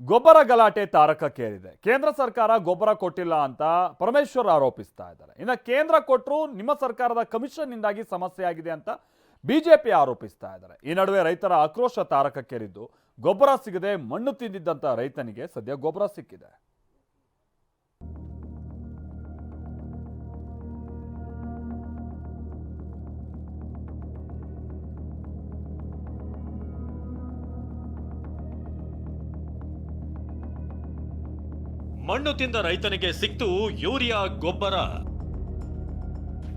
ಗೊಬ್ಬರ ಗಲಾಟೆ ತಾರಕಕ್ಕೇರಿದೆ. ಕೇಂದ್ರ ಸರ್ಕಾರ ಗೊಬ್ಬರ ಕೊಟ್ಟಿಲ್ಲ ಅಂತ ಪರಮೇಶ್ವರ್ ಆರೋಪಿಸ್ತಾ ಇದ್ದಾರೆ. ಇನ್ನು ಕೇಂದ್ರ ಕೊಟ್ಟರು ನಿಮ್ಮ ಸರ್ಕಾರದ ಕಮಿಷನ್ನಿಂದಾಗಿ ಸಮಸ್ಯೆ ಆಗಿದೆ ಅಂತ ಬಿಜೆಪಿ ಆರೋಪಿಸ್ತಾ ಇದ್ದಾರೆ. ಈ ನಡುವೆ ರೈತರ ಆಕ್ರೋಶ ತಾರಕಕ್ಕೇರಿದ್ದು, ಗೊಬ್ಬರ ಸಿಗದೆ ಮಣ್ಣು ತಿಂದಿದ್ದಂತ ರೈತನಿಗೆ ಸದ್ಯ ಗೊಬ್ಬರ ಸಿಕ್ಕಿದೆ. ಮಣ್ಣು ತಿಂದ ರೈತನಿಗೆ ಸಿಕ್ತು ಯೂರಿಯಾ ಗೊಬ್ಬರ.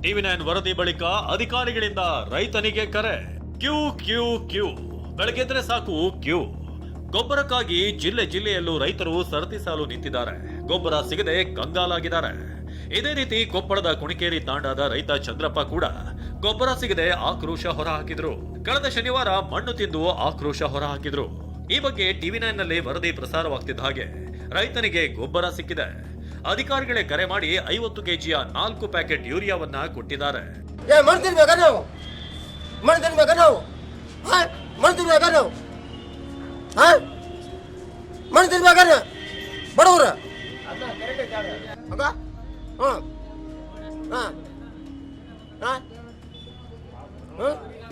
ಟಿವಿ ನೈನ್ ವರದಿ ಬಳಿಕ ಅಧಿಕಾರಿಗಳಿಂದ ರೈತನಿಗೆ ಕರೆ. Q Q Q. ಬೆಳಗ್ಗೆದ್ರೆ ಸಾಕು, ಕ್ಯೂ. ಗೊಬ್ಬರಕ್ಕಾಗಿ ಜಿಲ್ಲೆ ಜಿಲ್ಲೆಯಲ್ಲೂ ರೈತರು ಸರತಿ ಸಾಲು ನಿಂತಿದ್ದಾರೆ. ಗೊಬ್ಬರ ಸಿಗದೆ ಕಂಗಾಲಾಗಿದ್ದಾರೆ. ಇದೇ ರೀತಿ ಕೊಪ್ಪಳದ ಕುಣಿಕೇರಿ ತಾಂಡಾದ ರೈತ ಚಂದ್ರಪ್ಪ ಕೂಡ ಗೊಬ್ಬರ ಸಿಗದೆ ಆಕ್ರೋಶ ಹೊರಹಾಕಿದ್ರು. ಕಳೆದ ಶನಿವಾರ ಮಣ್ಣು ತಿಂದು ಆಕ್ರೋಶ ಹೊರಹಾಕಿದ್ರು. ಈ ಬಗ್ಗೆ ಟಿವಿ ನೈನ್ನಲ್ಲಿ ವರದಿ ಪ್ರಸಾರವಾಗ್ತಿದ್ದ ಹಾಗೆ. ರೈತನಿಗೆ ಗೊಬ್ಬರ ಸಿಕ್ಕಿದೆ. ಅಧಿಕಾರಿಗಳೇ ಕರೆ ಮಾಡಿ ಐವತ್ತು ಕೆಜಿಯ ನಾಲ್ಕು ಪ್ಯಾಕೆಟ್ ಯೂರಿಯಾವನ್ನ ಕೊಟ್ಟಿದ್ದಾರೆ. ಹಾ ಹಾ ಬಡವ್ರ? ಹಾಂ ಹಾಂ. ಹ್ಞೂ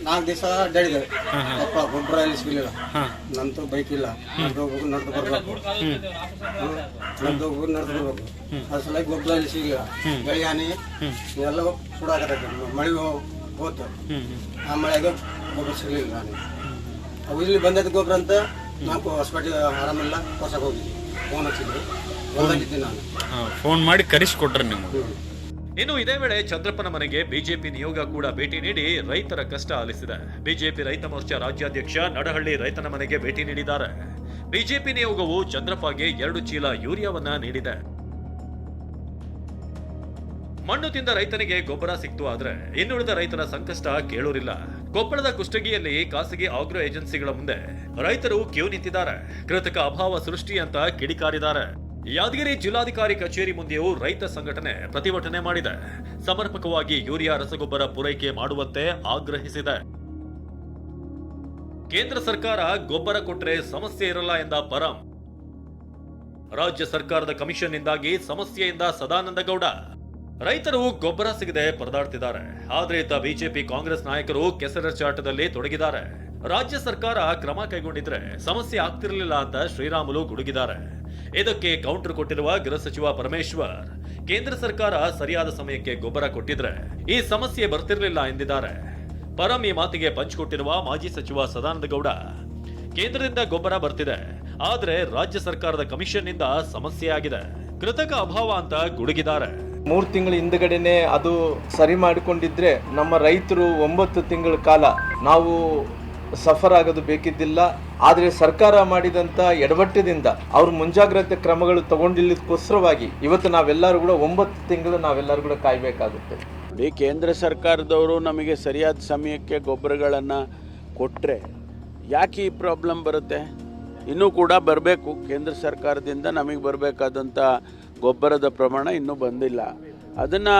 ನಾಲ್ಕು ದಿವಸ ಅಡ್ಡಾಡಿದ್ದೇವೆ. ಅಪ್ಪ ಗೊಬ್ಬರ ಎಲ್ಲಿ ಸಿಗಲಿಲ್ಲ. ನಂತರ ಬೈಕ್ ಇಲ್ಲ. ನಡೆದು ಹೋಗ್ಬೇಕು ನಡೆದು ಬರ್ಬೇಕು. ನಡೆದು ಹೋಗ್ಬೇಕು ನಡೆದು ಬರ್ಬೇಕು. ಅದ್ರ ಸಲ ಗೊಬ್ಬರ ಎಲ್ಲಿ ಸಿಗಲಿಲ್ಲ. ಗಳಿಯಾನಿ ಎಲ್ಲ ಸುಡಾಕತ್ತೈತೆ. ಮಳೆ ಹೋತು. ಆ ಮಳೆಗೆ ಗೊಬ್ಬರ ಸಿಗಲಿಲ್ಲ ನಾನು. ಅವು ಇಲ್ಲಿ ಬಂದದ ಗೊಬ್ಬರ ಅಂತ ನಾಲ್ಕು ಹಾಸ್ಪಿಟಲ್ ಆರಾಮಿಲ್ಲ. ಹೊಸಕ್ಕೆ ಹೋಗಿದ್ವಿ. ಫೋನ್ ಹಚ್ಚಿದ್ರು. ಹೊಲದಲ್ಲಿದ್ದೆ ನಾನು. ಫೋನ್ ಮಾಡಿ ಕರೆಸಿಕೊಟ್ರೆ ನೀವು ಹ್ಮ್. ಇನ್ನು ಇದೇ ವೇಳೆ ಚಂದ್ರಪ್ಪನ ಮನೆಗೆ ಬಿಜೆಪಿ ನಿಯೋಗ ಕೂಡ ಭೇಟಿ ನೀಡಿ ರೈತರ ಕಷ್ಟ ಆಲಿಸಿದೆ. ಬಿಜೆಪಿ ರೈತ ಮೋರ್ಚಾ ರಾಜ್ಯಾಧ್ಯಕ್ಷ ನಡಹಳ್ಳಿ ರೈತನ ಮನೆಗೆ ಭೇಟಿ ನೀಡಿದ್ದಾರೆ. ಬಿಜೆಪಿ ನಿಯೋಗವು ಚಂದ್ರಪ್ಪಗೆ ಎರಡು ಚೀಲ ಯೂರಿಯಾವನ್ನ ನೀಡಿದೆ. ಮಣ್ಣು ತಿಂದ ರೈತನಿಗೆ ಗೊಬ್ಬರ ಸಿಕ್ತು ಆದ್ರೆ ಇನ್ನುಳಿದ ರೈತರ ಸಂಕಷ್ಟ ಕೇಳೋರಿಲ್ಲ. ಕೊಪ್ಪಳದ ಕುಷ್ಟಗಿಯಲ್ಲಿ ಖಾಸಗಿ ಆಗ್ರೋ ಏಜೆನ್ಸಿಗಳ ಮುಂದೆ ರೈತರು ಕ್ಯೂ ನಿಂತಿದ್ದಾರೆ. ಕೃತಕ ಅಭಾವ ಸೃಷ್ಟಿ ಅಂತ ಕಿಡಿಕಾರಿದ್ದಾರೆ. ಯಾದಗಿರಿ ಜಿಲ್ಲಾಧಿಕಾರಿ ಕಚೇರಿ ಮುಂದೆಯೂ ರೈತ ಸಂಘಟನೆ ಪ್ರತಿಭಟನೆ ಮಾಡಿದೆ. ಸಮರ್ಪಕವಾಗಿ ಯೂರಿಯಾ ರಸಗೊಬ್ಬರ ಪೂರೈಕೆ ಮಾಡುವಂತೆ ಆಗ್ರಹಿಸಿದೆ. ಕೇಂದ್ರ ಸರ್ಕಾರ ಗೊಬ್ಬರ ಕೊಟ್ರೆ ಸಮಸ್ಯೆ ಇರಲ್ಲ ಎಂದ ಪರಂ. ರಾಜ್ಯ ಸರ್ಕಾರದ ಕಮಿಷನ್ನಿಂದಾಗಿ ಸಮಸ್ಯೆಯಿಂದ ಸದಾನಂದ ಗೌಡ. ರೈತರು ಗೊಬ್ಬರ ಸಿಗದೆ ಪರದಾಡ್ತಿದ್ದಾರೆ. ಆದ್ರೆ ಇತ್ತ ಬಿಜೆಪಿ ಕಾಂಗ್ರೆಸ್ ನಾಯಕರು ಕೆಸರ ಚಾಟದಲ್ಲಿ ತೊಡಗಿದ್ದಾರೆ. ರಾಜ್ಯ ಸರ್ಕಾರ ಕ್ರಮ ಕೈಗೊಂಡಿದ್ರೆ ಸಮಸ್ಯೆ ಆಗ್ತಿರಲಿಲ್ಲ ಅಂತ ಶ್ರೀರಾಮುಲು ಗುಡುಗಿದ್ದಾರೆ. ಇದಕ್ಕೆ ಕೌಂಟರ್ ಕೊಟ್ಟಿರುವ ಗೃಹ ಸಚಿವ ಪರಮೇಶ್ವರ್, ಕೇಂದ್ರ ಸರ್ಕಾರ ಸರಿಯಾದ ಸಮಯಕ್ಕೆ ಗೊಬ್ಬರ ಕೊಟ್ಟಿದ್ರೆ ಈ ಸಮಸ್ಯೆ ಬರ್ತಿರಲಿಲ್ಲ ಎಂದಿದ್ದಾರೆ. ಪರಂ ಈ ಮಾತಿಗೆ ಪಂಚ್ ಕೊಟ್ಟಿರುವ ಮಾಜಿ ಸಚಿವ ಸದಾನಂದ ಗೌಡ, ಕೇಂದ್ರದಿಂದ ಗೊಬ್ಬರ ಬರ್ತಿದೆ, ಆದ್ರೆ ರಾಜ್ಯ ಸರ್ಕಾರದ ಕಮಿಷನ್ನಿಂದ ಸಮಸ್ಯೆ ಆಗಿದೆ. ಕೃತಕ ಅಭಾವ ಅಂತ ಗುಡುಗಿದ್ದಾರೆ. ಮೂರು ತಿಂಗಳ ಹಿಂದ್ಗಡೆನೆ ಅದು ಸರಿ ಮಾಡಿಕೊಂಡಿದ್ರೆ ನಮ್ಮ ರೈತರು ಒಂಬತ್ತು ತಿಂಗಳ ಕಾಲ ನಾವು ಸಫರ್ ಆಗೋದು ಬೇಕಿದ್ದಿಲ್ಲ, ಆದರೆ ಸರ್ಕಾರ ಮಾಡಿದಂಥ ಎಡವಟ್ಟದಿಂದ ಅವ್ರ ಮುಂಜಾಗ್ರತೆ ಕ್ರಮಗಳು ತಗೊಂಡಿಲ್ಲದಕ್ಕೋಸ್ಕರವಾಗಿ ಇವತ್ತು ನಾವೆಲ್ಲರೂ ಕೂಡ ಒಂಬತ್ತು ತಿಂಗಳು ನಾವೆಲ್ಲರೂ ಕೂಡ ಕಾಯಬೇಕಾಗುತ್ತೆ. ಈ ಕೇಂದ್ರ ಸರ್ಕಾರದವರು ನಮಗೆ ಸರಿಯಾದ ಸಮಯಕ್ಕೆ ಗೊಬ್ಬರಗಳನ್ನು ಕೊಟ್ಟರೆ ಯಾಕೆ ಈ ಪ್ರಾಬ್ಲಮ್ ಬರುತ್ತೆ? ಇನ್ನೂ ಕೂಡ ಬರಬೇಕು. ಕೇಂದ್ರ ಸರ್ಕಾರದಿಂದ ನಮಗೆ ಬರಬೇಕಾದಂಥ ಗೊಬ್ಬರದ ಪ್ರಮಾಣ ಇನ್ನೂ ಬಂದಿಲ್ಲ. ಅದನ್ನು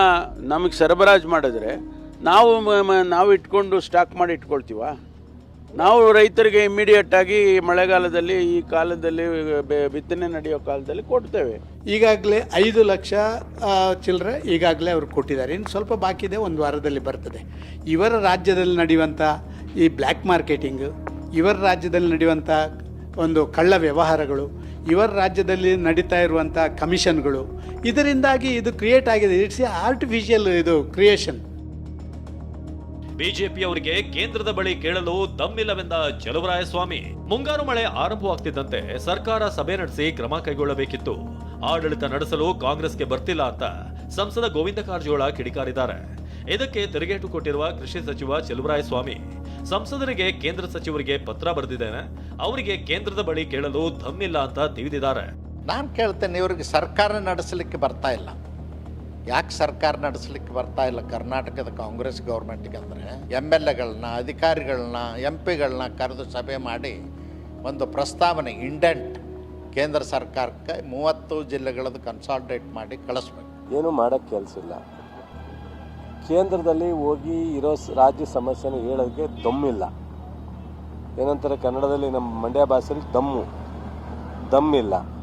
ನಮಗೆ ಸರಬರಾಜು ಮಾಡಿದ್ರೆ ನಾವು ನಾವು ಇಟ್ಕೊಂಡು ಸ್ಟಾಕ್ ಮಾಡಿ ಇಟ್ಕೊಳ್ತೀವ? ನಾವು ರೈತರಿಗೆ ಇಮಿಡಿಯೇಟ್ ಆಗಿ ಮಳೆಗಾಲದಲ್ಲಿ ಈ ಕಾಲದಲ್ಲಿ ಬಿತ್ತನೆ ನಡೆಯೋ ಕಾಲದಲ್ಲಿ ಕೊಡ್ತೇವೆ. ಈಗಾಗಲೇ ಐದು ಲಕ್ಷ ಚಿಲ್ಲರೆ ಈಗಾಗಲೇ ಅವರು ಕೊಟ್ಟಿದ್ದಾರೆ. ಇನ್ನು ಸ್ವಲ್ಪ ಬಾಕಿ ಇದೆ, ಒಂದು ವಾರದಲ್ಲಿ ಬರ್ತದೆ. ಇವರ ರಾಜ್ಯದಲ್ಲಿ ನಡೆಯುವಂಥ ಈ ಬ್ಲ್ಯಾಕ್ ಮಾರ್ಕೆಟಿಂಗು ಇವರ ರಾಜ್ಯದಲ್ಲಿ ನಡೆಯುವಂಥ ಒಂದು ಕಳ್ಳ ವ್ಯವಹಾರಗಳು, ಇವರ ರಾಜ್ಯದಲ್ಲಿ ನಡೀತಾ ಇರುವಂಥ ಕಮಿಷನ್ಗಳು ಇದರಿಂದಾಗಿ ಇದು ಕ್ರಿಯೇಟ್ ಆಗಿದೆ. ಇಟ್ಸ್ ಎ ಆರ್ಟಿಫಿಷಿಯಲ್ ಇದು ಕ್ರಿಯೇಷನ್ ಬಿಜೆಪಿಯವರಿಗೆ ಕೇಂದ್ರದ ಬಳಿ ಕೇಳಲು ದಮ್ಮಿಲ್ಲವೆಂದ ಚಲುವರಾಯಸ್ವಾಮಿ. ಮುಂಗಾರು ಮಳೆ ಆರಂಭವಾಗ್ತಿದ್ದಂತೆ ಸರ್ಕಾರ ಸಭೆ ನಡೆಸಿ ಕ್ರಮ ಕೈಗೊಳ್ಳಬೇಕಿತ್ತು. ಆಡಳಿತ ನಡೆಸಲು ಕಾಂಗ್ರೆಸ್ಗೆ ಬರ್ತಿಲ್ಲ ಅಂತ ಸಂಸದ ಗೋವಿಂದ ಕಾರಜೋಳ ಕಿಡಿಕಾರಿದ್ದಾರೆ. ಇದಕ್ಕೆ ತಿರುಗೇಟು ಕೊಟ್ಟಿರುವ ಕೃಷಿ ಸಚಿವ ಚಲುವರಾಯಸ್ವಾಮಿ, ಸಂಸದರಿಗೆ ಕೇಂದ್ರ ಸಚಿವರಿಗೆ ಪತ್ರ ಬರೆದಿದ್ದೇನೆ ಅವರಿಗೆ ಕೇಂದ್ರದ ಬಳಿ ಕೇಳಲು ದಮ್ಮಿಲ್ಲ ಅಂತ ತಿಳಿದಿದ್ದಾರೆ. ನಾನು ಕೇಳ್ತೇನೆ, ಇವರಿಗೆ ಸರ್ಕಾರ ನಡೆಸಲಿಕ್ಕೆ ಬರ್ತಾ ಇಲ್ಲ. ಯಾಕೆ ಸರ್ಕಾರ ನಡೆಸಲಿಕ್ಕೆ ಬರ್ತಾ ಇಲ್ಲ ಕರ್ನಾಟಕದ ಕಾಂಗ್ರೆಸ್ ಗೌರ್ಮೆಂಟ್ಗೆ ಅಂದರೆ? ಎಂ ಎಲ್ ಎಗಳನ್ನ, ಅಧಿಕಾರಿಗಳನ್ನ, ಎಂ ಪಿಗಳನ್ನ ಕರೆದು ಸಭೆ ಮಾಡಿ ಒಂದು ಪ್ರಸ್ತಾವನೆ ಇಂಡೆಂಟ್ ಕೇಂದ್ರ ಸರ್ಕಾರಕ್ಕೆ ಮೂವತ್ತು ಜಿಲ್ಲೆಗಳದ್ದು ಕನ್ಸಾಲ್ಟೇಟ್ ಮಾಡಿ ಕಳಿಸ್ಬೇಕು. ಏನು ಮಾಡೋಕ್ಕೆ ಕೆಲಸ ಇಲ್ಲ. ಕೇಂದ್ರದಲ್ಲಿ ಹೋಗಿ ಇರೋ ರಾಜ್ಯ ಸಮಸ್ಯೆನ ಹೇಳೋಕ್ಕೆ ದಮ್ಮಿಲ್ಲ. ಏನಂತಾರೆ ಕನ್ನಡದಲ್ಲಿ ನಮ್ಮ ಮಂಡ್ಯ ಭಾಷೆಯಲ್ಲಿ ದಮ್ಮು. ದಮ್ಮಿಲ್ಲ.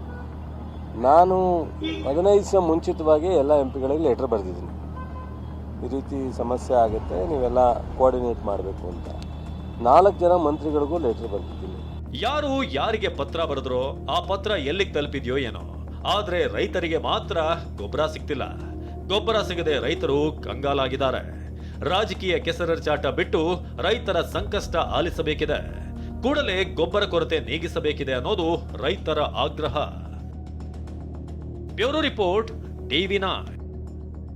ನಾನು ಹದಿನೈದು ದಿವಸ ಮುಂಚಿತವಾಗಿ ಎಲ್ಲ ಎಂ ಪಿಗಳಿಗೆ ಲೆಟ್ರ್ ಬರೆದಿದ್ದೀನಿ. ಈ ರೀತಿ ಸಮಸ್ಯೆ ಆಗುತ್ತೆ, ನೀವೆಲ್ಲ ಕೋಆರ್ಡಿನೇಟ್ ಮಾಡಬೇಕು ಅಂತ. ನಾಲ್ಕು ಜನ ಮಂತ್ರಿಗಳಿಗೂ ಲೆಟ್ರ್ ಬರೆದಿದ್ದೀನಿ. ಯಾರು ಯಾರಿಗೆ ಪತ್ರ ಬರೆದ್ರೋ, ಆ ಪತ್ರ ಎಲ್ಲಿಗೆ ತಲುಪಿದೆಯೋ ಏನೋ. ಆದರೆ ರೈತರಿಗೆ ಮಾತ್ರ ಗೊಬ್ಬರ ಸಿಗ್ತಿಲ್ಲ. ಗೊಬ್ಬರ ಸಿಗದೆ ರೈತರು ಕಂಗಾಲಾಗಿದ್ದಾರೆ. ರಾಜಕೀಯ ಕೆಸರಚಾಟ ಬಿಟ್ಟು ರೈತರ ಸಂಕಷ್ಟ ಆಲಿಸಬೇಕಿದೆ. ಕೂಡಲೇ ಗೊಬ್ಬರ ಕೊರತೆ ನೀಗಿಸಬೇಕಿದೆ ಅನ್ನೋದು ರೈತರ ಆಗ್ರಹ. Bureau report TV nine